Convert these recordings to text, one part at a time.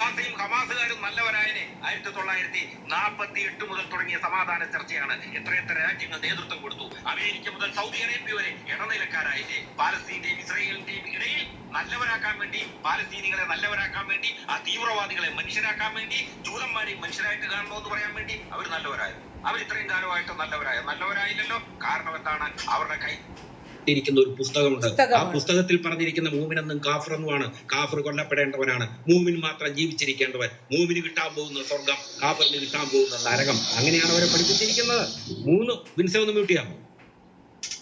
ഗാസയും ഹമാസുകാരും നല്ലവരായനെ ആയിരത്തി തൊള്ളായിരത്തി നാൽപ്പത്തി എട്ട് മുതൽ തുടങ്ങിയ സമാധാന ചർച്ചയാണ് എത്രയെത്ര രാജ്യങ്ങൾ നേതൃത്വം കൊടുത്തു. അമേരിക്ക മുതൽ സൗദി അറേബ്യ വരെ ഇടനിലക്കാരായില്ലേ പാലസ്തീന്റെയും ഇസ്രയേലിന്റെയും ഇടയിൽ നല്ലവരാക്കാൻ വേണ്ടി പാലസ്തീനികളെ നല്ലവരാക്കാൻ വേണ്ടി ആ തീവ്രവാദികളെ മനുഷ്യരാക്കാൻ വേണ്ടി ജൂതന്മാരെ മനുഷ്യരായിട്ട് കാണണമെന്ന് പറയാൻ വേണ്ടി അവർ നല്ലവരായത് അവർ ഇത്രയും കാലമായിട്ട് നല്ലവരായ നല്ലവരായില്ലല്ലോ. കാരണം എന്താണ്? അവരുടെ കൈ ഇരിക്കുന്ന ഒരു പുസ്തകമുണ്ട്. ആ പുസ്തകത്തിൽ പറഞ്ഞിരിക്കുന്ന മൂമിൻ എന്നും കാഫർ എന്നുമാണ് കാഫർ കൊല്ലപ്പെടേണ്ടവനാണ്. മൂമിൻ മാത്രം ജീവിച്ചിരിക്കേണ്ടവൻ. മൂമിന് കിട്ടാൻ പോകുന്ന സ്വർഗം കാഫറിന് കിട്ടാൻ പോകുന്ന നരകം. അങ്ങനെയാണ് അവരെ പഠിപ്പിച്ചിരിക്കുന്നത്. മൂന്ന് വിൻസെ ഒന്ന് മ്യൂട്ട് ചെയ്യാമോ?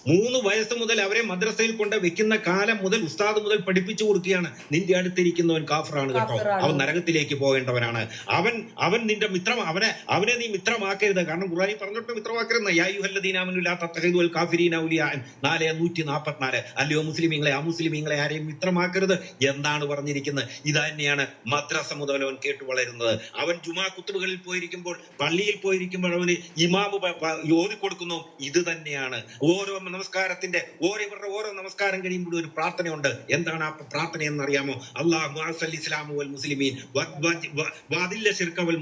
മൂന്ന് വയസ്സ് മുതൽ അവരെ മദ്രസയിൽ കൊണ്ട് വെക്കുന്ന കാലം മുതൽ ഉസ്താദ് മുതൽ പഠിപ്പിച്ചു കൊടുക്കുകയാണ്. നിന്റെ അടുത്തിരിക്കുന്നവൻ കാഫറാണ് കേട്ടോ. അവൻ നരകത്തിലേക്ക് പോകേണ്ടവനാണ്. അവൻ അവൻ നിന്റെ മിത്രം അവനെ അവനെ നീ മിത്രമാക്കരുത്. കാരണം ഖുറാനി പറഞ്ഞിട്ട് മിത്രമാക്കരുത് നാല് നൂറ്റി നാൽപ്പത്തിനാല് അല്ലയോ മുസ്ലിമീങ്ങളെ ആ മുസ്ലിമീങ്ങളെ ആരെയും മിത്രമാക്കരുത് എന്നാണ് പറഞ്ഞിരിക്കുന്നത്. ഇത് തന്നെയാണ് മദ്രസ മുതൽ അവൻ കേട്ടു വളരുന്നത്. അവൻ ജുമാ കുത്തുബുകളിൽ പോയിരിക്കുമ്പോൾ പള്ളിയിൽ പോയിരിക്കുമ്പോൾ അവന് ഇമാമ് പ- പ- ഓതി കൊടുക്കുന്നു ഇത് തന്നെയാണ്. ഓരോ നമസ്കാരത്തിന്റെ ഓരോ ഓരോ നമസ്കാരം കഴിയുമ്പോൾ ഒരു പ്രാർത്ഥനയുണ്ട്. എന്താണ് ആ പ്രാർത്ഥന എന്നറിയാമോ? അള്ളാഹു ഇസ്ലാമു വൽ മുസ്ലിമീൻ. വ- വ- വ- ശിർക വൽ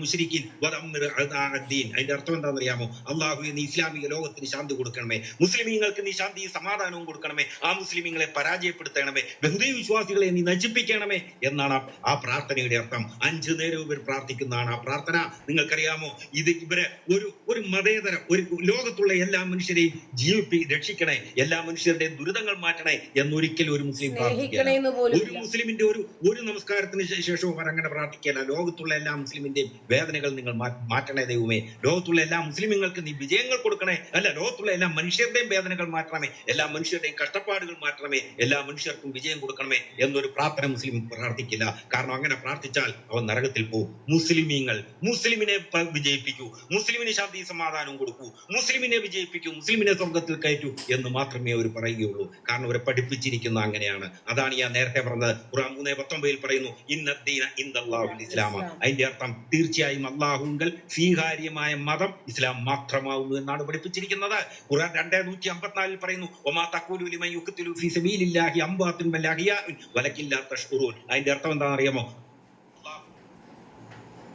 അതിന്റെ അർത്ഥം എന്താണെന്ന് അറിയാമോ അള്ളാഹു നീ ഇസ്ലാമിക ലോകത്തിന് ശാന്തി കൊടുക്കണമേ. മുസ്ലിമീങ്ങൾക്ക് നീ ശാന്തി സമാധാനവും കൊടുക്കണമേ. ആ മുസ്ലിമീങ്ങളെ പരാജയപ്പെടുത്തണമേ. ബഹുദൈവ വിശ്വാസികളെ നീ നശിപ്പിക്കണമേ എന്നാണ് ആ പ്രാർത്ഥനയുടെ അർത്ഥം. അഞ്ചു നേരവും ഇവർ പ്രാർത്ഥിക്കുന്നതാണ് ആ പ്രാർത്ഥന. നിങ്ങൾക്കറിയാമോ? ഇത് ഇവരെ ഒരു ഒരു മതേതര ഒരു ലോകത്തുള്ള എല്ലാ മനുഷ്യരെയും ജീവിപ്പി രക്ഷിക്കണേ. എല്ലാ മനുഷ്യരുടെയും ദുരിതങ്ങൾ മാറ്റണേ എന്നൊരിക്കലും ഒരു മുസ്ലിം പ്രാർത്ഥിക്കില്ല ഒരു മുസ്ലിമിന്റെ ഒരു ഒരു നമസ്കാരത്തിന് ശേഷവും അവർ അങ്ങനെ പ്രാർത്ഥിക്കില്ല ലോകത്തുള്ള എല്ലാ മുസ്ലിമിന്റെയും വേദനകൾ നിങ്ങൾ മാറ്റണേ ദൈവമേ. ലോകത്തുള്ള എല്ലാ മുസ്ലിമുകൾക്ക് നീ വിജയങ്ങൾ കൊടുക്കണേ. അല്ല ലോകത്തുള്ള എല്ലാ മനുഷ്യരുടെയും വേദനകൾ മാറ്റണമേ. എല്ലാ മനുഷ്യരുടെയും കഷ്ടപ്പാടുകൾ മാറ്റണമേ. എല്ലാ മനുഷ്യർക്കും വിജയം കൊടുക്കണമേ എന്നൊരു പ്രാർത്ഥന മുസ്ലിം പ്രാർത്ഥിക്കില്ല. കാരണം അങ്ങനെ പ്രാർത്ഥിച്ചാൽ അവൻ നരകത്തിൽ പോകും മുസ്ലിമീങ്ങൾ മുസ്ലിമിനെ വിജയിപ്പിക്കൂ. മുസ്ലിമിന് ശാന്തി സമാധാനം കൊടുക്കൂ. മുസ്ലിമിനെ വിജയിപ്പിക്കൂ. മുസ്ലിമിനെ സ്വർഗത്തിൽ കയറ്റൂ എന്ന് മാത്രമേ അവർ പറയുകയുള്ളൂ. കാരണം അവരെ പഠിപ്പിച്ചിരിക്കുന്ന അങ്ങനെയാണ്. അതാണ് ഞാൻ നേരത്തെ പറഞ്ഞത്. ഖുറാൻ മൂന്നേ പത്തൊമ്പതിൽ പറയുന്നു ഇന്നദ്ദീന ഇന്ദാഹുൽ ഇസ്ലാമ. അതിന്റെ അർത്ഥം തീർച്ചയായും അള്ളാഹുങ്കൽ സ്വീകാര്യമായ മതം ഇസ്ലാം മാത്രമാവുന്നു എന്നാണ് പഠിപ്പിച്ചിരിക്കുന്നത്. ഖുറാൻ രണ്ടേ നൂറ്റി അമ്പത്തിനാലിൽ പറയുന്നു ഒമാ തഖൂലു ലിമൻ യുഖ്തിലു ഫീ സബീലില്ലാഹി അഹ്യാഉൻ വലക്കില്ലാ തഷ്കുറൂൻ. അതിന്റെ അർത്ഥം എന്താണെന്ന് അറിയാമോ?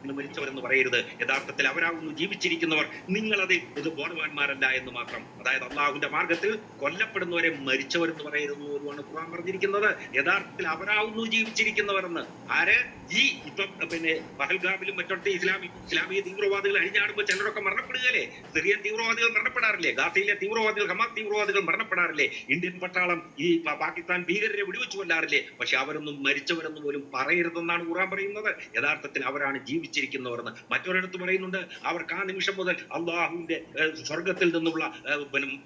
മരിച്ചവരെന്ന് പറയരുത്. യഥാർത്ഥത്തിൽ അവരാകുന്നു ജീവിച്ചിരിക്കുന്നവർ. നിങ്ങളത് ഇത് ബോധവാന്മാരല്ല എന്ന് മാത്രം. അതായത് അള്ളാഹുവിന്റെ മാർഗത്തിൽ കൊല്ലപ്പെടുന്നവരെ മരിച്ചവരെന്ന് പറയുന്നു എന്നുമാണ് ഖുർആൻ പറഞ്ഞിരിക്കുന്നത്. യഥാർത്ഥത്തിൽ അവരാകുന്നു ജീവിച്ചിരിക്കുന്നവരെന്ന്. ആര്? ഈ ഇപ്പം പിന്നെ പഹൽഗാമിലും മറ്റൊക്കെ ഇസ്ലാമി ഇസ്ലാമിക തീവ്രവാദികൾ അഴിഞ്ഞാടുമ്പോൾ ചിലരൊക്കെ മരണപ്പെടുകയല്ലേ? സിറിയൻ തീവ്രവാദികൾ മരണപ്പെടാറില്ലേ? ഗാസയിലെ തീവ്രവാദികൾ ഹമാസ് തീവ്രവാദികൾ മരണപ്പെടാറില്ലേ? ഇന്ത്യൻ പട്ടാളം ഈ പാകിസ്ഥാൻ ഭീകരരെ വെടിവെച്ചു കൊല്ലാറില്ലേ? പക്ഷെ അവരൊന്നും മരിച്ചവരെന്ന് പോലും പറയരുതെന്നാണ് ഖുർആൻ പറയുന്നത്. യഥാർത്ഥത്തിൽ അവരാണ് ജീവിച്ചിരിക്കുന്നവരെന്ന് മറ്റൊരിടത്ത് പറയുന്നുണ്ട് അവർക്ക് ആ നിമിഷം മുതൽ അള്ളാഹുവിന്റെ സ്വർഗത്തിൽ നിന്നുള്ള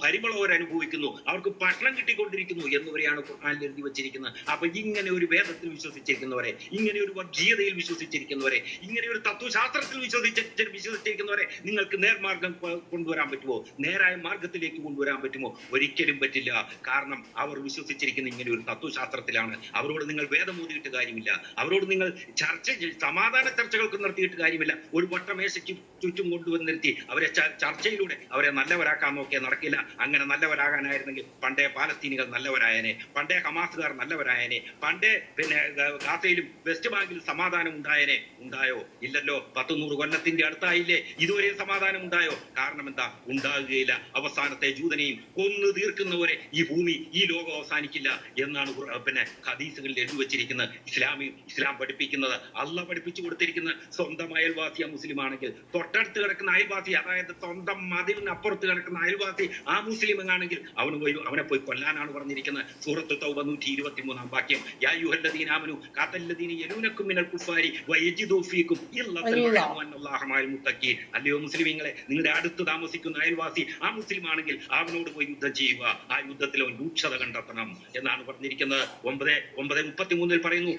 പരിമളം അവർ അനുഭവിക്കുന്നു അവർക്ക് ഭക്ഷണം കിട്ടിക്കൊണ്ടിരിക്കുന്നു എന്നിവരെയാണ് ഖുർആനിൽ എഴുതി വെച്ചിരിക്കുന്നത്. അപ്പൊ ഇങ്ങനെ ഒരു വേദത്തിൽ വിശ്വസിച്ചിരിക്കുന്നവരെ ഇങ്ങനെ ഒരു വർഗീയതയിൽ വിശ്വസിച്ചിരിക്കുന്നവരെ ഇങ്ങനെ ഒരു തത്വശാസ്ത്രത്തിൽ വിശ്വസിച്ച് വിശ്വസിച്ചിരിക്കുന്നവരെ നിങ്ങൾക്ക് നേർമാർഗം കൊണ്ടുവരാൻ പറ്റുമോ? നേരായ മാർഗത്തിലേക്ക് കൊണ്ടുവരാൻ പറ്റുമോ? ഒരിക്കലും പറ്റില്ല. കാരണം അവർ വിശ്വസിച്ചിരിക്കുന്ന ഇങ്ങനെ ഒരു തത്വശാസ്ത്രത്തിലാണ്. അവരോട് നിങ്ങൾ വേദം ഊതിയിട്ട് കാര്യമില്ല. അവരോട് നിങ്ങൾ ചർച്ച സമാധാന ചർച്ചകൾക്ക് നിർത്തിയിട്ട് കാര്യമില്ല. ഒരു വട്ടമേശയ്ക്ക് ചുറ്റും കൊണ്ടുവന്ന് നിർത്തി. അവരെ ചർച്ചയിലൂടെ അവരെ നല്ലവരാക്കാൻ നോക്കിയാൽ നടക്കില്ല. അങ്ങനെ നല്ലവരാകാനായിരുന്നെങ്കിൽ പണ്ടേ പാലസ്തീനികൾ നല്ലവരായനെ. പണ്ടേ ഹമാസുകാർ നല്ലവരായനെ. പണ്ടേ പിന്നെ ഗാസയിലും വെസ്റ്റ് ബാങ്കിലും സമാധാനം ഉണ്ടായനെ. ഉണ്ടായോ? ഇല്ലല്ലോ. പത്ത് നൂറ് കൊല്ലത്തിന്റെ അടുത്തായില്ലേ. ഇതുവരെ സമാധാനം ഉണ്ടായോ? കാരണം എന്താ? ഉണ്ടാകുകയില്ല. അവസാനത്തെ ജൂതനെയും കൊന്നു തീർക്കുന്നവരെ ഈ ഭൂമി ഈ ലോകം അവസാനിക്കില്ല എന്നാണ് പിന്നെ ഹദീസുകളിൽ എഴുതി വെച്ചിരിക്കുന്നത്. ഇസ്ലാമി ഇസ്ലാം പഠിപ്പിക്കുന്നത്. അല്ല പഠിപ്പിച്ചു കൊടുത്തിരിക്കുന്ന സ്വന്തം അയൽവാസി ആ മുസ്ലിം ആണെങ്കിൽ തൊട്ടടുത്ത് കിടക്കുന്ന അയൽവാസി അതായത് സ്വന്തം മതിലിന് അപ്പുറത്ത് കിടക്കുന്ന അയൽവാസി ആ മുസ്ലിം ആണെങ്കിൽ അവന് പോയി അവനെ പോയി കൊല്ലാനാണ് പറഞ്ഞിരിക്കുന്നത്. സൂറത്ത് തൗബ നൂറ്റി ഇരുപത്തി മൂന്നാം വാക്യം. യാ യുഹല്ലദീനാമനു കാത്തല്ലദീന യലൂനക്കും മിനൽ കുഫാരി വയജിദു ഫീക്കും മുത്തഖീൻ. അല്ലയോ മുസ്ലിമീങ്ങളെ നിങ്ങളുടെ അടുത്ത് താമസിക്കുന്ന അയൽവാസി ആ മുസ്ലിം ആണെങ്കിൽ അവനോട് പോയി യുദ്ധം ചെയ്യുക. ആ യുദ്ധത്തിൽ അവൻ രൂക്ഷത കണ്ടെത്തണം എന്നാണ് പറഞ്ഞിരിക്കുന്നത്. ഒമ്പത് ഒമ്പത് മുപ്പത്തി മൂന്നിൽ പറയുന്നു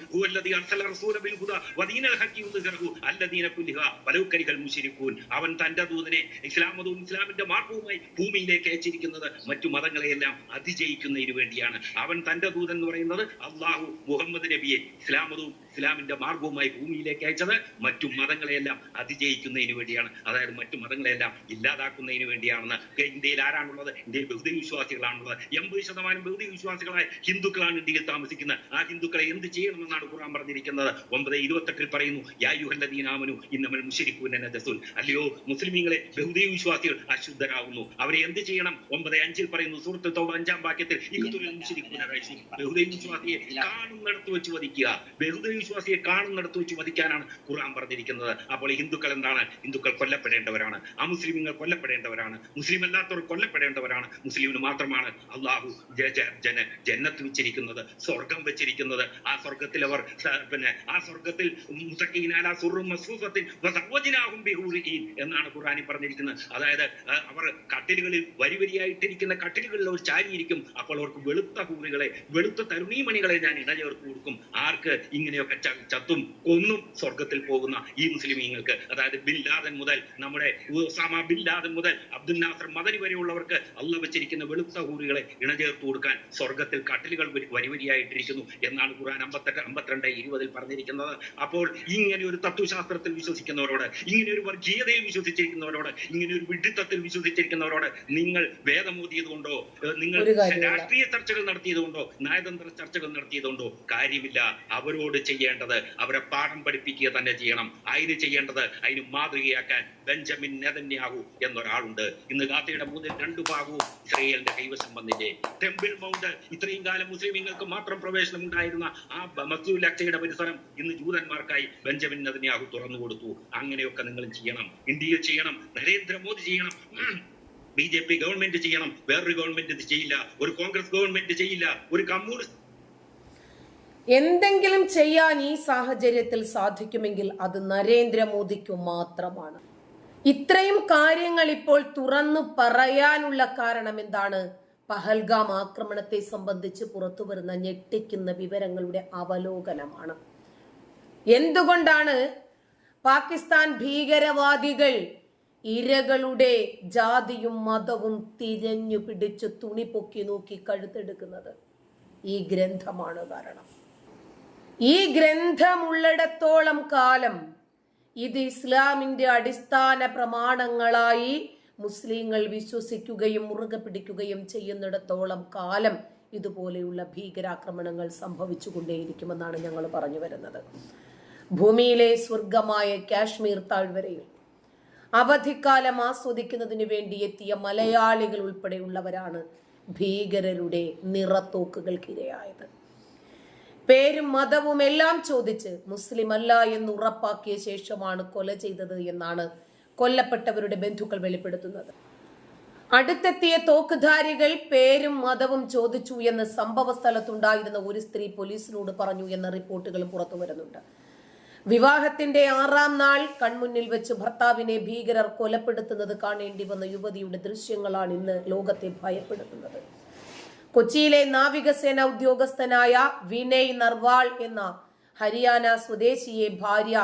അവൻ തന്റെ ദൂതനെ ഇസ്ലാം മതവും ഇസ്ലാമിന്റെ മാർഗവുമായി ഭൂമിയിലേക്ക് അയച്ചിരിക്കുന്നത് മറ്റു മതങ്ങളെയെല്ലാം അതിജയിക്കുന്നതിന് വേണ്ടിയാണ്. അവൻ തന്റെ ദൂതൻ എന്ന് പറയുന്നത് അള്ളാഹു മുഹമ്മദ് നബിയെ ഇസ്ലാം മതവും ഇസ്ലാമിന്റെ മാർഗവുമായി ഭൂമിയിലേക്ക് അയച്ചത് മറ്റു മതങ്ങളെയെല്ലാം അതിജയിക്കുന്നതിന് വേണ്ടിയാണ്. അതായത് മറ്റു മതങ്ങളെല്ലാം ഇല്ലാതാക്കുന്നതിന് വേണ്ടിയാണെന്ന് ഇന്ത്യയിൽ ആരാണുള്ളത്? ഇന്ത്യയിൽ ബഹുദൈവ വിശ്വാസികളാണുള്ളത്. എൺപത് ശതമാനം ബഹുദൈവ വിശ്വാസികളായ ഹിന്ദുക്കളാണ് ഇന്ത്യയിൽ താമസിക്കുന്നത്. ആ ഹിന്ദുക്കളെ എന്ത് ചെയ്യണമെന്നാണ് ഖുർആൻ പറഞ്ഞിരിക്കുന്നത്? ഒമ്പത് ഇരുപത്തെട്ടിൽ പറയുന്നു യായുഹല്ലദീനാമനു ഇന്നമൽ മുശരിക്കൂന ദസുൽ അല്ലയോ മുസ്ലിമീങ്ങളെ ബഹുദൈവ വിശ്വാസികൾ അശുദ്ധരാകുന്നു. അവരെ എന്ത് ചെയ്യണം? ഒമ്പത് അഞ്ചിൽ പറയുന്നു സുഹൃത്ത് അഞ്ചാം വാക്യത്തിൽ ബഹുദൈ വിശ്വാസിയെ കാണുന്നിടത്ത് വെച്ച് വധിക്കുക. ബഹുദൈവ വിശ്വാസിയെ കാണുന്നിടത്ത് വെച്ച് വധിക്കാനാണ് ഖുർആൻ പറഞ്ഞിരിക്കുന്നത്. അപ്പോൾ ഹിന്ദുക്കൾ എന്താണ്? ഹിന്ദുക്കൾ കൊല്ലപ്പെടേണ്ടവരാണ്. അമുസ്ലിമുകൾ കൊല്ലപ്പെടേണ്ടവരാണ്. മുസ്ലിം അല്ലാത്തവർ കൊല്ലപ്പെടേണ്ടവരാണ്. മുസ്ലിമിന് മാത്രമാണ് അള്ളാഹു ജന ജന്നത്ത് വെച്ചിരിക്കുന്നത് സ്വർഗം വെച്ചിരിക്കുന്നത്. ആ സ്വർഗത്തിൽ അവർ പിന്നെ ആ സ്വർഗത്തിൽ എന്നാണ് ഖുർആനിൽ പറഞ്ഞിരിക്കുന്നത്. അതായത് അവർ കട്ടിലുകളിൽ വരി വരിയായിട്ടിരിക്കുന്ന കട്ടിലുകളിൽ അവർ ചാരിയിരിക്കും. അപ്പോൾ അവർക്ക് വെളുത്ത ഹൂറികളെ വെളുത്ത തരുണീമണികളെ ഞാൻ ഇണചേർത്ത് കൊടുക്കും. ആർക്ക്? ഇങ്ങനെയൊക്കെ ചത്തും കൊന്നും സ്വർഗത്തിൽ പോകുന്ന ഈ മുസ്ലിമീങ്ങൾക്ക്. അതായത് ബിൻ ലാദൻ മുതൽ നമ്മുടെ ഉസാമ ബിൻ ലാദൻ മുതൽ അബ്ദുൽ നാസർ മദനി വരെയുള്ളവർക്ക് അള്ള വെച്ചിരിക്കുന്ന വെളുത്ത ഹൂറികളെ ഇണചേർത്ത് കൊടുക്കാൻ സ്വർഗത്തിൽ കട്ടിലുകൾ വരി- വരി വരിയായിട്ടിരിക്കുന്നു എന്നാണ് ഖുർആൻ അമ്പത്തെട്ട് അമ്പത്തിരണ്ട് ഇരുപതിൽ പറഞ്ഞിരിക്കുന്നത്. അപ്പോൾ ഇങ്ങനെ ഒരു തത്വശാസ്ത്രത്തിൽ വിശ്വസിക്കുന്നവരോട് ഇങ്ങനെ ഒരു വർഗീയതയിൽ വിശ്വസിച്ചിരിക്കുന്നവരോട് ഇങ്ങനെ ഒരു വിഡിത്തത്തിൽ വിശ്വസിച്ചിരിക്കുന്നവരോട് നിങ്ങൾ വേദമോതിയതുകൊണ്ടോ കൊണ്ടോ നിങ്ങൾ രാഷ്ട്രീയ ചർച്ചകൾ നടത്തിയതുകൊണ്ടോ നയതന്ത്ര ചർച്ചകൾ നടത്തിയതുകൊണ്ടോ കാര്യമില്ല. അവരോട് ചെയ്യേണ്ടത്. അവരെ പാഠം പഠിപ്പിക്കുക തന്നെ ചെയ്യണം. അതിന് ചെയ്യേണ്ടത് അതിന് മാതൃകയാക്കാൻ ബെഞ്ചമിൻ നെതന്യാഹു എന്നൊരാളുണ്ട്. ഇന്ന് ഗാത്തയുടെ മൂന്നിൽ രണ്ടു ഭാഗവും ഇസ്രയേലിന്റെ കൈവശം വന്നില്ലേ? ടെമ്പിൾ മൗണ്ട് ഇത്രയും കാലം മുസ്ലിമീങ്ങൾക്ക് മാത്രം പ്രവേശനം ഉണ്ടായിരുന്ന ആ മസ്ജിദ് അക്സയുടെ പരിസരം ഇന്ന് ജൂതന്മാർക്കായി ബെഞ്ചമിൻ നെതന്യാഹു തുറന്നു കൊടുത്തു. അങ്ങനെയൊക്കെ നിങ്ങൾ ചെയ്യണം. ഇന്ത്യയിൽ ചെയ്യണം. നരേന്ദ്രമോദി ചെയ്യണം. ബി ജെ പി ഗവൺമെന്റ് ചെയ്യണം. വേറൊരു ഗവൺമെന്റ് ഇത് ചെയ്യില്ല. ഒരു കോൺഗ്രസ് ഗവൺമെന്റ് ചെയ്യില്ല. ഒരു കമ്മ്യൂണിസ്റ്റ് എന്തെങ്കിലും ചെയ്യാൻ ഈ സാഹചര്യത്തിൽ സാധിക്കുമെങ്കിൽ അത് നരേന്ദ്രമോദിക്കു മാത്രമാണ്. ഇത്രയും കാര്യങ്ങൾ ഇപ്പോൾ തുറന്നു പറയാനുള്ള കാരണം എന്താണ്? പഹൽഗാം ആക്രമണത്തെ സംബന്ധിച്ച് പുറത്തു വരുന്ന ഞെട്ടിക്കുന്ന വിവരങ്ങളുടെ അവലോകനമാണ്. എന്തുകൊണ്ടാണ് പാകിസ്ഥാൻ ഭീകരവാദികൾ ഇരകളുടെ ജാതിയും മതവും തിരഞ്ഞു പിടിച്ച് തുണി പൊക്കി നോക്കി കഴുത്തെടുക്കുന്നത്? ഈ ഗ്രന്ഥമാണ് കാരണം. ഈ ഗ്രന്ഥമുള്ളിടത്തോളം കാലം ഇത് ഇസ്ലാമിന്റെ അടിസ്ഥാന പ്രമാണങ്ങളായി മുസ്ലിങ്ങൾ വിശ്വസിക്കുകയും മുറുകെ പിടിക്കുകയും ചെയ്യുന്നിടത്തോളം കാലം ഇതുപോലെയുള്ള ഭീകരാക്രമണങ്ങൾ സംഭവിച്ചുകൊണ്ടേയിരിക്കുമെന്നാണ് ഞങ്ങൾ പറഞ്ഞു വരുന്നത്. ഭൂമിയിലെ സ്വർഗമായ കാശ്മീർ താഴ്വരയിൽ അവധിക്കാലം ആസ്വദിക്കുന്നതിന് വേണ്ടി എത്തിയ മലയാളികൾ ഉൾപ്പെടെയുള്ളവരാണ് ഭീകരരുടെ നിറത്തോക്കുകൾക്കിരയായത്. പേരും മതവും എല്ലാം ചോദിച്ച് മുസ്ലിം അല്ല എന്ന് ഉറപ്പാക്കിയ ശേഷമാണ് കൊല ചെയ്തത് എന്നാണ് കൊല്ലപ്പെട്ടവരുടെ ബന്ധുക്കൾ വെളിപ്പെടുത്തുന്നത്. അടുത്തെത്തിയ തോക്കുധാരികൾ പേരും മതവും ചോദിച്ചു എന്ന് സംഭവ സ്ഥലത്തുണ്ടായിരുന്ന ഒരു സ്ത്രീ പോലീസിനോട് പറഞ്ഞു എന്ന റിപ്പോർട്ടുകളും പുറത്തു വരുന്നുണ്ട്. വിവാഹത്തിന്റെ ആറാം നാൾ കൺമുന്നിൽ വെച്ച് ഭർത്താവിനെ ഭീകരർ കൊലപ്പെടുത്തുന്നത് കാണേണ്ടി വന്ന യുവതിയുടെ ദൃശ്യങ്ങളാണ് ഇന്ന് ലോകത്തെ ഭയപ്പെടുത്തുന്നത്. കൊച്ചിയിലെ നാവികസേന ഉദ്യോഗസ്ഥനായ വിനയ് നർവാൾ എന്ന ഹരിയാന സ്വദേശിയെ ഭാര്യ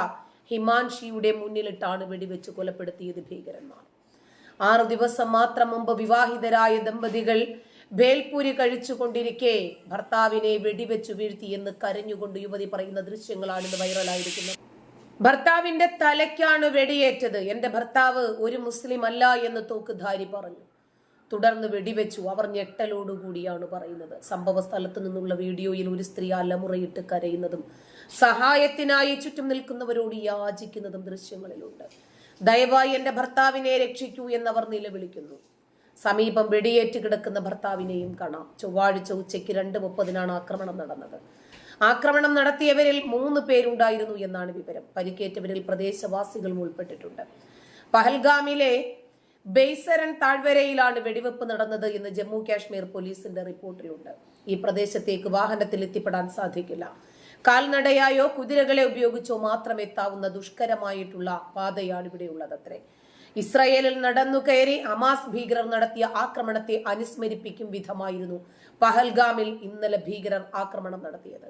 ഹിമാൻഷിയുടെ മുന്നിലിട്ടാണ് വെടിവെച്ച് കൊലപ്പെടുത്തിയത് ഭീകരന്മാർ. ആറു ദിവസം മാത്രം മുമ്പ് വിവാഹിതരായ ദമ്പതികൾ ഭേൽപൂരി കഴിച്ചുകൊണ്ടിരിക്കെ ഭർത്താവിനെ വെടിവെച്ചു വീഴ്ത്തി എന്ന് കരഞ്ഞുകൊണ്ട് യുവതി പറയുന്ന ദൃശ്യങ്ങളാണ് ഇന്ന് വൈറലായിരിക്കുന്നത്. ഭർത്താവിന്റെ തലയ്ക്കാണ് വെടിയേറ്റത്. എന്റെ ഭർത്താവ് ഒരു മുസ്ലിം അല്ല എന്ന് തോക്കുധാരി പറഞ്ഞു. തുടർന്ന് വെടിവെച്ചു. അവർ ഞെട്ടലോടുകൂടിയാണ് പറയുന്നത്. സംഭവ സ്ഥലത്ത് നിന്നുള്ള വീഡിയോയിൽ ഒരു സ്ത്രീ അലമുറയിട്ട് കരയുന്നതും സഹായത്തിനായി ചുറ്റും നിൽക്കുന്നവരോട് യാചിക്കുന്നതും ദൃശ്യങ്ങളിലുണ്ട്. ദയവായി എന്റെ ഭർത്താവിനെ രക്ഷിക്കൂ എന്നവർ നിലവിളിക്കുന്നു. സമീപം വെടിയേറ്റ് കിടക്കുന്ന ഭർത്താവിനെയും കാണാം. ചൊവ്വാഴ്ച ഉച്ചയ്ക്ക് രണ്ട് മുപ്പതിനാണ് ആക്രമണം നടന്നത്. ആക്രമണം നടത്തിയവരിൽ മൂന്ന് പേരുണ്ടായിരുന്നു എന്നാണ് വിവരം. പരിക്കേറ്റവരിൽ പ്രദേശവാസികളും ഉൾപ്പെട്ടിട്ടുണ്ട്. പഹൽഗാമിലെ ബെയ്സരൻ താഴ്വരയിലാണ് വെടിവെപ്പ് നടന്നത് എന്ന് ജമ്മു കാശ്മീർ പോലീസിന്റെ റിപ്പോർട്ടിലുണ്ട്. ഈ പ്രദേശത്തേക്ക് വാഹനത്തിൽ എത്തിപ്പെടാൻ സാധിക്കില്ല. കാൽനടയായോ കുതിരകളെ ഉപയോഗിച്ചോ മാത്രം എത്താവുന്ന ദുഷ്കരമായിട്ടുള്ള പാതയാണ് ഇവിടെയുള്ളതത്രേ ഇസ്രായേലിൽ നടന്നു കയറി ഹമാസ് ഭീകരർ നടത്തിയ ആക്രമണത്തെ അനുസ്മരിപ്പിക്കും വിധമായിരുന്നു പഹൽഗാമിൽ ഇന്നലെ ഭീകരർ ആക്രമണം നടത്തിയത്.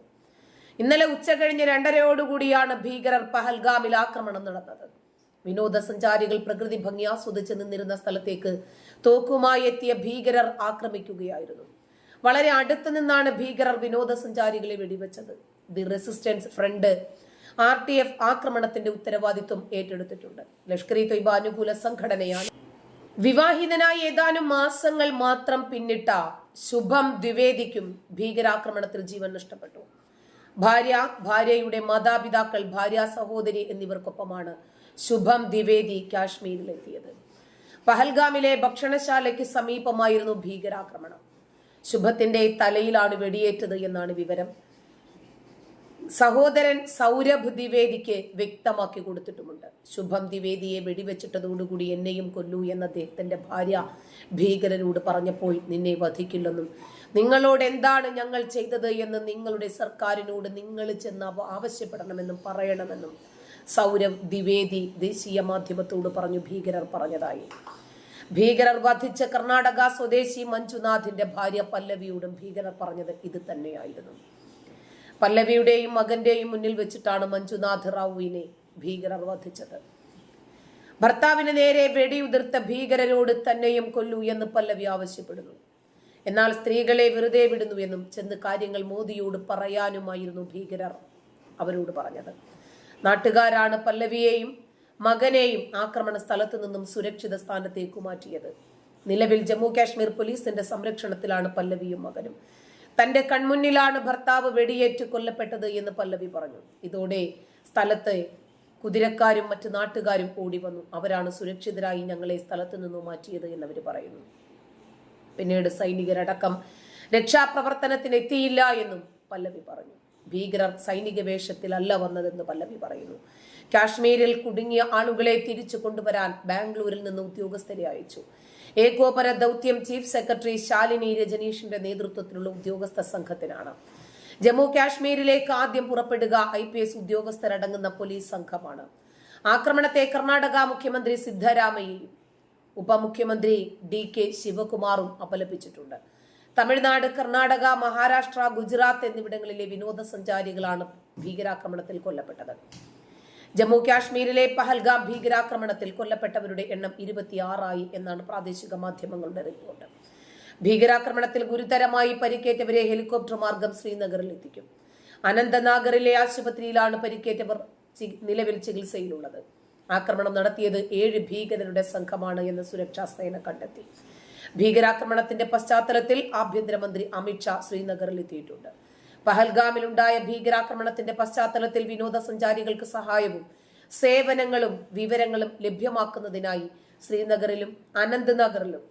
ഇന്നലെ ഉച്ചകഴിഞ്ഞ് രണ്ടരയോടുകൂടിയാണ് ഭീകരർ പഹൽഗാമിൽ ആക്രമണം നടന്നത്. വിനോദസഞ്ചാരികൾ പ്രകൃതി ഭംഗി ആസ്വദിച്ച് നിന്നിരുന്ന സ്ഥലത്തേക്ക് തോക്കുമായി എത്തിയ ഭീകരർ ആക്രമിക്കുകയായിരുന്നു. വളരെ അടുത്തു നിന്നാണ് ഭീകരർ വിനോദസഞ്ചാരികളെ വെടിവെച്ചത്. The resistance front R T F ആക്രമണത്തിന്റെ ഉത്തരവാദിത്വം ഏറ്റെടുത്തിട്ടുണ്ട്. ലഷ്കർ ഇ തൊയ്ബ അനുകൂല സംഘടനയാണ്. വിവാഹിതനായി ഏതാനും മാസങ്ങൾ മാത്രം പിന്നിട്ട ശുഭം ദ്വിവേദിക്കും ഭീകരാക്രമണത്തിൽ ജീവൻ നഷ്ടപ്പെട്ടു. ഭാര്യ ഭാര്യയുടെ മാതാപിതാക്കൾ ഭാര്യ സഹോദരി എന്നിവർക്കൊപ്പമാണ് ശുഭം ദ്വിവേദി കാശ്മീരിലെത്തിയത്. പഹൽഗാമിലെ ഭക്ഷണശാലയ്ക്ക് സമീപമായിരുന്നു ഭീകരാക്രമണം. ശുഭത്തിന്റെ തലയിലാണ് വെടിയേറ്റത് എന്നാണ് വിവരം. സഹോദരൻ സൗരഭ് ദ്വിവേദിക്ക് വ്യക്തമാക്കി കൊടുത്തിട്ടുമുണ്ട്. ശുഭം ദ്വിവേദിയെ വെടിവെച്ചിട്ടതോടുകൂടി എന്നെയും കൊല്ലൂ എന്ന അദ്ദേഹത്തിന്റെ ഭാര്യ ഭീകരനോട് പറഞ്ഞപ്പോൾ നിന്നെ വധിക്കില്ലെന്നും നിങ്ങളോട് എന്താണ് ഞങ്ങൾ ചെയ്തത് എന്ന് നിങ്ങളുടെ സർക്കാരിനോട് നിങ്ങൾ ചെന്ന് ആവശ്യപ്പെടണമെന്നും പറയണമെന്നും സൗരവ് ദ്വിവേദി ദേശീയ മാധ്യമത്തോട് പറഞ്ഞു ഭീകരർ പറഞ്ഞതായി. ഭീകരർ വധിച്ച കർണാടക സ്വദേശി മഞ്ജുനാഥിന്റെ ഭാര്യ പല്ലവിയോടും ഭീകരർ പറഞ്ഞത് ഇത് തന്നെയായിരുന്നു. പല്ലവിയുടെയും മകന്റെയും മുന്നിൽ വെച്ചിട്ടാണ് മഞ്ജുനാഥ് റാവുവിനെ ഭീകരർ വധിച്ചത്. ഭർത്താവിന് നേരെ വെടിയുതിർത്ത ഭീകരരോട് തന്നെയും കൊല്ലൂ എന്ന് പല്ലവി ആവശ്യപ്പെടുന്നു. എന്നാൽ സ്ത്രീകളെ വെറുതെ വിടുന്നു എന്നും ചെന്ന് കാര്യങ്ങൾ മോദിയോട് പറയാനുമായിരുന്നു ഭീകരർ അവരോട് പറഞ്ഞത്. നാട്ടുകാരാണ് പല്ലവിയെയും മകനെയും ആക്രമണ സ്ഥലത്തു നിന്നും സുരക്ഷിത സ്ഥാനത്തേക്ക് മാറ്റിയത്. നിലവിൽ ജമ്മു കാശ്മീർ പോലീസിന്റെ സംരക്ഷണത്തിലാണ് പല്ലവിയും മകനും. തന്റെ കൺമുന്നിലാണ് ഭർത്താവ് വെടിയേറ്റ് കൊല്ലപ്പെട്ടത് എന്ന് പല്ലവി പറഞ്ഞു. ഇതോടെ സ്ഥലത്ത് കുതിരക്കാരും മറ്റു നാട്ടുകാരും ഓടി വന്നു. അവരാണ് സുരക്ഷിതരായി ഞങ്ങളെ സ്ഥലത്തു നിന്നും മാറ്റിയത് എന്നവർ പറയുന്നു. പിന്നീട് സൈനികരടക്കം രക്ഷാപ്രവർത്തനത്തിന് എത്തിയില്ല എന്നും പല്ലവി പറഞ്ഞു. ഭീകരർ സൈനിക വേഷത്തിലല്ല വന്നതെന്ന് പല്ലവി പറയുന്നു. കാശ്മീരിൽ കുടുങ്ങിയ ആളുകളെ തിരിച്ചു കൊണ്ടുവരാൻ ബാംഗ്ലൂരിൽ നിന്ന് ഉദ്യോഗസ്ഥരെ അയച്ചു. ഏകോപന ദൗത്യം ചീഫ് സെക്രട്ടറി ശാലിനി രജനീഷിന്റെ നേതൃത്വത്തിലുള്ള ഉദ്യോഗസ്ഥ സംഘത്തിനാണ്. ജമ്മു കാശ്മീരിലേക്ക് ആദ്യം പുറപ്പെടുക ഐ പി എസ് ഉദ്യോഗസ്ഥരടങ്ങുന്ന പോലീസ് സംഘമാണ്. ആക്രമണത്തെ കർണാടക മുഖ്യമന്ത്രി സിദ്ധരാമയ്യയും ഉപമുഖ്യമന്ത്രി ഡി കെ ശിവകുമാറും അപലപിച്ചിട്ടുണ്ട്. തമിഴ്നാട് കർണാടക മഹാരാഷ്ട്ര ഗുജറാത്ത് എന്നിവിടങ്ങളിലെ വിനോദസഞ്ചാരികളാണ് ഭീകരാക്രമണത്തിൽ കൊല്ലപ്പെട്ടത്. ജമ്മു കാശ്മീരിലെ പഹൽഗാം ഭീകരാക്രമണത്തിൽ കൊല്ലപ്പെട്ടവരുടെ എണ്ണം ഇരുപത്തിയാറായി എന്നാണ് പ്രാദേശിക മാധ്യമങ്ങളുടെ റിപ്പോർട്ട്. ഭീകരാക്രമണത്തിൽ ഗുരുതരമായി പരിക്കേറ്റവരെ ഹെലികോപ്റ്റർ മാർഗം ശ്രീനഗറിൽ എത്തിക്കും. അനന്തനാഗറിലെ ആശുപത്രിയിലാണ് പരിക്കേറ്റവർ നിലവിൽ ചികിത്സയിലുള്ളത്. ആക്രമണം നടത്തിയത് ഏഴ് ഭീകരരുടെ സംഘമാണ് എന്ന് സുരക്ഷാ സേന കണ്ടെത്തി. ഭീകരാക്രമണത്തിന്റെ പശ്ചാത്തലത്തിൽ ആഭ്യന്തരമന്ത്രി അമിത്ഷാ ശ്രീനഗറിൽ എത്തിയിട്ടുണ്ട്. പഹൽഗാമിലുണ്ടായ ഭീകരാക്രമണത്തിന്റെ പശ്ചാത്തലത്തിൽ വിനോദസഞ്ചാരികൾക്ക് സഹായവും സേവനങ്ങളും വിവരങ്ങളും ലഭ്യമാക്കുന്നതിനായി ശ്രീനഗറിലും അനന്ത്നഗറിലും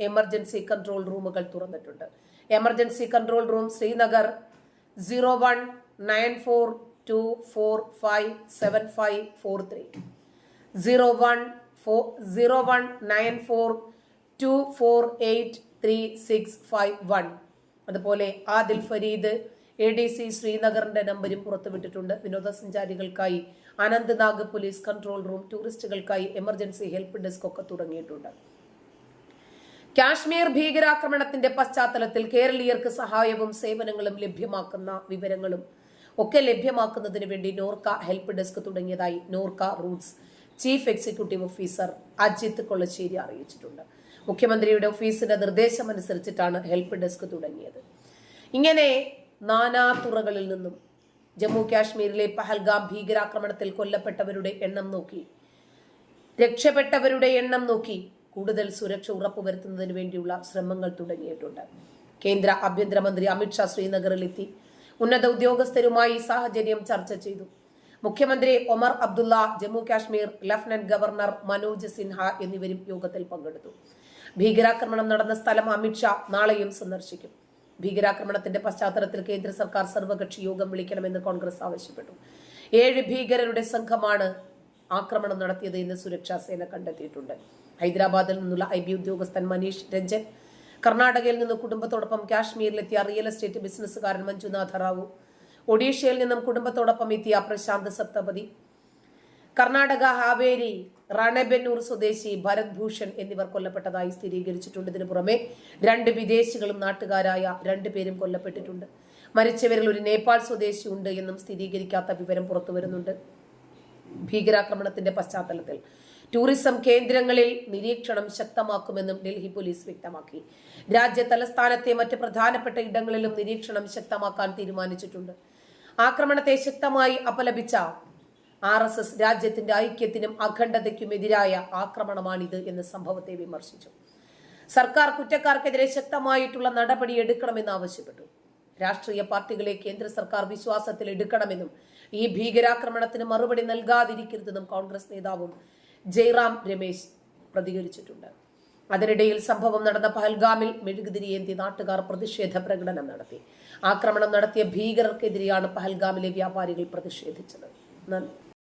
എമർജൻസി കൺട്രോൾ റൂമുകൾ തുറന്നിട്ടുണ്ട്. Emergency control room Srinagar zero one nine four two four five seven five four three. Zero one four zero one nine four two four eight three six five one അതുപോലെ Adil Fareed A D C ശ്രീനഗറിന്റെ നമ്പരും പുറത്തുവിട്ടിട്ടുണ്ട്. വിനോദസഞ്ചാരികൾക്കായി Anantnag police control room ടൂറിസ്റ്റുകൾക്കായി emergency help desk ഒക്കെ തുടങ്ങിയിട്ടുണ്ട്. കാശ്മീർ ഭീകരാക്രമണത്തിന്റെ പശ്ചാത്തലത്തിൽ കേരളീയർക്ക് സഹായവും സേവനങ്ങളും ലഭ്യമാക്കുന്ന വിവരങ്ങളും ഒക്കെ ലഭ്യമാക്കുന്നതിന് വേണ്ടി നോർക്ക ഹെൽപ്പ് ഡെസ്ക് തുടങ്ങിയതായി NORKA Roots chief executive officer Ajith Kollassery അറിയിച്ചിട്ടുണ്ട്. മുഖ്യമന്ത്രിയുടെ ഓഫീസിന്റെ നിർദ്ദേശമനുസരിച്ചിട്ടാണ് ഹെൽപ്പ് ഡെസ്ക് തുടങ്ങിയത്. ഇങ്ങനെ നാനാതുറകളിൽ നിന്നും ജമ്മു കാശ്മീരിലെ പഹൽഗാം ഭീകരാക്രമണത്തിൽ കൊല്ലപ്പെട്ടവരുടെ എണ്ണം നോക്കി രക്ഷപ്പെട്ടവരുടെ എണ്ണം നോക്കി കൂടുതൽ സുരക്ഷ ഉറപ്പുവരുത്തുന്നതിന് വേണ്ടിയുള്ള ശ്രമങ്ങൾ തുടങ്ങിയിട്ടുണ്ട്. കേന്ദ്ര ആഭ്യന്തരമന്ത്രി അമിത്ഷാ ശ്രീനഗറിലെത്തി. ഉന്നത ഉദ്യോഗസ്ഥരുമായി സാഹചര്യം ചർച്ച ചെയ്തു. മുഖ്യമന്ത്രി ഒമർ അബ്ദുള്ള ജമ്മു കാശ്മീർ ലഫ്റ്റനന്റ് ഗവർണർ മനോജ് സിൻഹ എന്നിവരും യോഗത്തിൽ പങ്കെടുത്തു. ഭീകരാക്രമണം നടന്ന സ്ഥലം അമിത്ഷാ നാളെയും സന്ദർശിക്കും. ഭീകരാക്രമണത്തിന്റെ പശ്ചാത്തലത്തിൽ കേന്ദ്ര സർക്കാർ സർവകക്ഷി യോഗം വിളിക്കണമെന്ന് കോൺഗ്രസ് ആവശ്യപ്പെട്ടു. ഏഴ് ഭീകരരുടെ സംഘമാണ് ആക്രമണം നടത്തിയത് എന്ന് സുരക്ഷാ സേന കണ്ടെത്തിയിട്ടുണ്ട്. ഹൈദരാബാദിൽ നിന്നുള്ള ഐ ബി ഉദ്യോഗസ്ഥൻ മനീഷ് രഞ്ജൻ കർണാടകയിൽ നിന്ന് കുടുംബത്തോടൊപ്പം കാശ്മീരിലെത്തിയ റിയൽ എസ്റ്റേറ്റ് ബിസിനസ്സുകാരൻ മഞ്ജുനാഥ റാവു ഒഡീഷയിൽ നിന്നും കുടുംബത്തോടൊപ്പം എത്തിയ പ്രശാന്ത് സപ്തപതി കർണാടക ഹാവേരി റാണബെന്നൂർ സ്വദേശി ഭരത് ഭൂഷൺ എന്നിവർ കൊല്ലപ്പെട്ടതായി സ്ഥിരീകരിച്ചിട്ടുണ്ട്. ഇതിനു പുറമെ രണ്ട് വിദേശികളും നാട്ടുകാരായ രണ്ടുപേരും കൊല്ലപ്പെട്ടിട്ടുണ്ട്. മരിച്ചവരിൽ ഒരു നേപ്പാൾ സ്വദേശി ഉണ്ട് എന്നും സ്ഥിരീകരിക്കാത്ത വിവരം പുറത്തു വരുന്നുണ്ട്. ഭീകരാക്രമണത്തിന്റെ പശ്ചാത്തലത്തിൽ ടൂറിസം കേന്ദ്രങ്ങളിൽ നിരീക്ഷണം ശക്തമാക്കുമെന്നും ഡൽഹി പോലീസ് വ്യക്തമാക്കി. രാജ്യ തലസ്ഥാനത്തെ മറ്റ് പ്രധാനപ്പെട്ട ഇടങ്ങളിലും നിരീക്ഷണം ശക്തമാക്കാൻ തീരുമാനിച്ചിട്ടുണ്ട്. ആക്രമണത്തെ ശക്തമായി അപലപിച്ച ആർ എസ് എസ് രാജ്യത്തിന്റെ ഐക്യത്തിനും അഖണ്ഡതയ്ക്കും എതിരായ ആക്രമണമാണിത് എന്ന് സംഭവത്തെ വിമർശിച്ചു. സർക്കാർ കുറ്റക്കാർക്കെതിരെ ശക്തമായിട്ടുള്ള നടപടി എടുക്കണമെന്ന് ആവശ്യപ്പെട്ടു. രാഷ്ട്രീയ പാർട്ടികളെ കേന്ദ്ര സർക്കാർ വിശ്വാസത്തിൽ എടുക്കണമെന്നും ഈ ഭീകരാക്രമണത്തിന് മറുപടി നൽകാതിരിക്കരുതെന്നും കോൺഗ്രസ് നേതാവും ജയറാം രമേശ് പ്രതികരിച്ചിട്ടുണ്ട്. അതിനിടയിൽ സംഭവം നടന്ന പഹൽഗാമിൽ മെഴുകുതിരിയേന്തി നാട്ടുകാർ പ്രതിഷേധ പ്രകടനം നടത്തി. ആക്രമണം നടത്തിയ ഭീകരർക്കെതിരെയാണ് പഹൽഗാമിലെ വ്യാപാരികൾ പ്രതിഷേധിച്ചത്. നന്ദി.